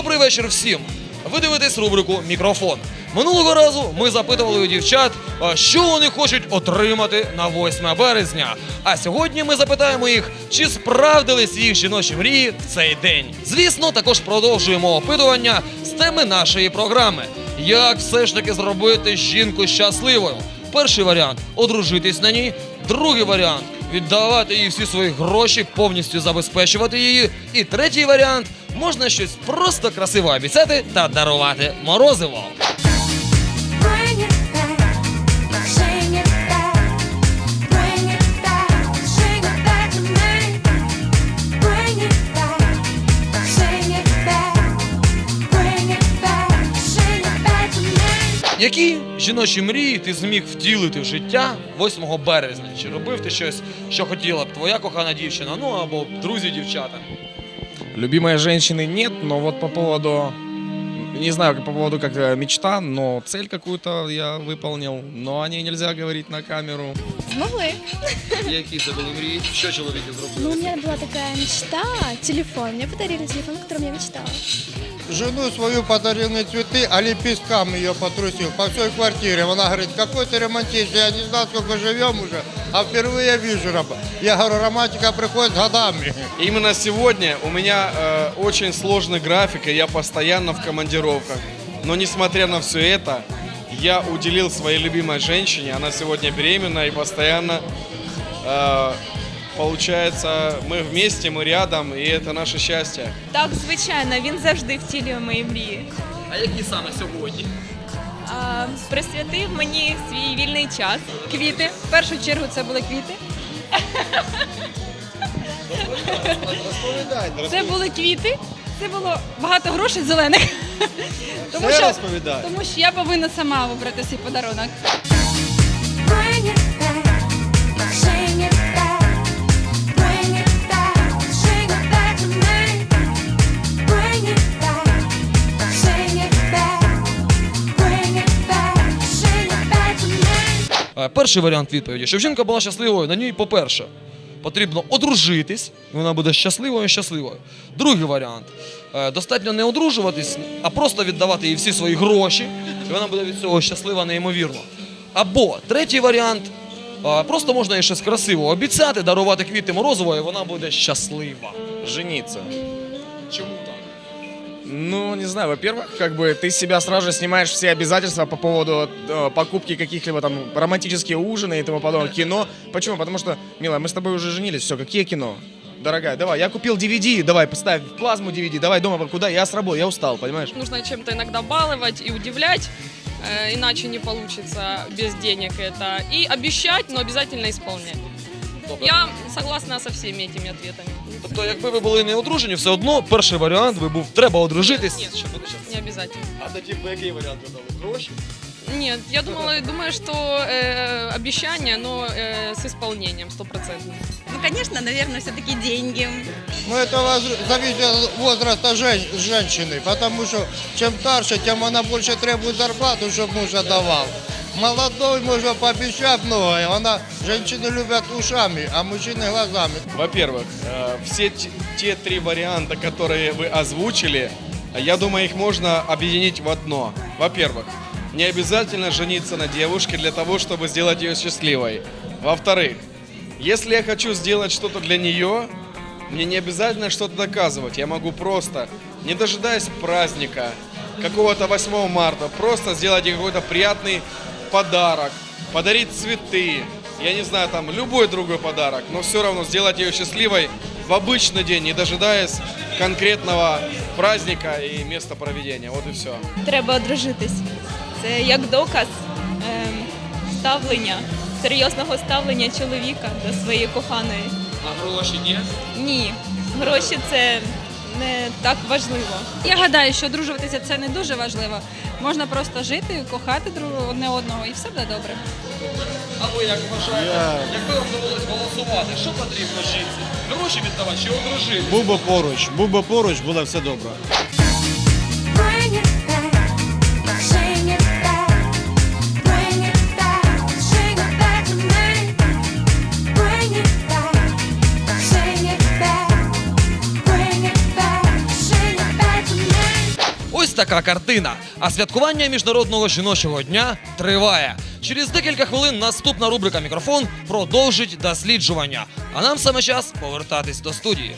Добрий вечір всім. Ви дивитесь рубрику Мікрофон. Минулого разу ми запитували у дівчат, що вони хочуть отримати на 8 березня. А сьогодні ми запитаємо їх, чи справдились їх жіночі мрії в цей день. Звісно, також продовжуємо опитування з теми нашої програми. Як все ж таки зробити жінку щасливою? Перший варіант одружитись на ній. Другий варіант віддавати їй всі свої гроші, повністю забезпечувати її. І третій варіант можна щось просто красиво обіцяти та дарувати морозиво. Які жіночі мрії ти зміг втілити в життя 8 березня? Чи робив ти щось, що хотіла б твоя кохана дівчина, ну або друзі дівчата? Любимой женщины нет, но вот по поводу, не знаю, по поводу как э, мечта, но цель какую-то я выполнил, но о ней нельзя говорить на камеру. Змогли. Які це були мрії? Що чоловіки Ну, у зробили? меня была такая мечта, телефон. Мне подарили телефон, о котором я мечтала. Жену свою подарил мне цветы, а лепестками ее потрусил по всей квартире. Она говорит, какой ты романтичный, я не знал, сколько живем уже, а впервые вижу. ром- Я говорю, романтика приходит с годами. Именно сегодня у меня э, очень сложный график, и я постоянно в командировках. Но несмотря на все это, я уделил своей любимой женщине, она сегодня беременна и постоянно, э, получается, мы вместе, мы рядом, и это наше счастье. Так, звичайно, він завжди втілює мої мрії. А які саме сьогодні? А, присвятив мені свій вільний час. Квіти. В першу чергу це були квіти. Це були квіти. Це було багато грошей зелених. Тому що, тому що я повинна сама вибрати свій подарунок. Перший варіант відповіді, щоб жінка була щасливою, на ній, по-перше, потрібно одружитись, і вона буде щасливою і щасливою. Другий варіант. е, Достатньо не одружуватись, а просто віддавати їй всі свої гроші, і вона буде від цього щаслива неймовірно. Або третій варіант. е, Просто можна їй щось красиво обіцяти, дарувати квіти морозиво, і вона буде щаслива. Жениться. Чому так? Ну, не знаю, во-первых, как бы ты с себя сразу же снимаешь все обязательства по поводу э, покупки каких-либо там романтические ужины и тому подобное, кино. Почему? Потому что, милая, мы с тобой уже женились, все, какие кино? Дорогая, давай, я купил DVD, давай, поставь плазму DVD, давай дома, куда? Я с работы, я устал, понимаешь? Нужно чем-то иногда баловать и удивлять, э, иначе не получится без денег это. И обещать, но обязательно исполнять. Я согласна со всеми этими ответами. Тобто, якби ви були не одружені, все одно перший варіант би був треба одружитись. Ні. щоб бути щасливим. Не обязательно. А тоді б який варіант ви дали? Гроші? Нет, я думала, думаю, что э, обещание, но э, с исполнением стопроцентным. Ну, звісно, мабуть, все-таки деньги. Но это воз- зависит от возраста жен- женщины, потому что чем старше, тем она больше требует зарплату, чтобы муж отдавал. Молодой можно пообещать многое, она, женщины любят ушами, а мужчины глазами. Во-первых, э, все те три варианта, которые вы озвучили, я думаю, их можно объединить в одно. Во-первых, не обязательно жениться на девушке для того, чтобы сделать ее счастливой. Во-вторых, если я хочу сделать что-то для нее, мне не обязательно что-то доказывать. Я могу просто, не дожидаясь праздника, какого-то 8 марта, просто сделать ей какой-то приятный подарок, подарить цветы, я не знаю, там любой другой подарок, но все равно сделать ее счастливой в обычный день, не дожидаясь конкретного праздника и места проведения. Вот и все. Треба одружитись. Це як доказ ем, ставлення, серйозного ставлення чоловіка до своєї коханої. А гроші ні? Ні, гроші це не так важливо. Я гадаю, що одружуватися це не дуже важливо. Можна просто жити, кохати одне одного, і все буде добре. А ви як вважаєте, якби вам довелось голосувати, що потрібно жінці? Гроші віддавати чи одружити? Був би поруч, був би поруч, було все добре. Така картина. А святкування міжнародного жіночого дня триває. Через декілька хвилин наступна рубрика Мікрофон продовжить досліджування. А нам саме час повертатись до студії.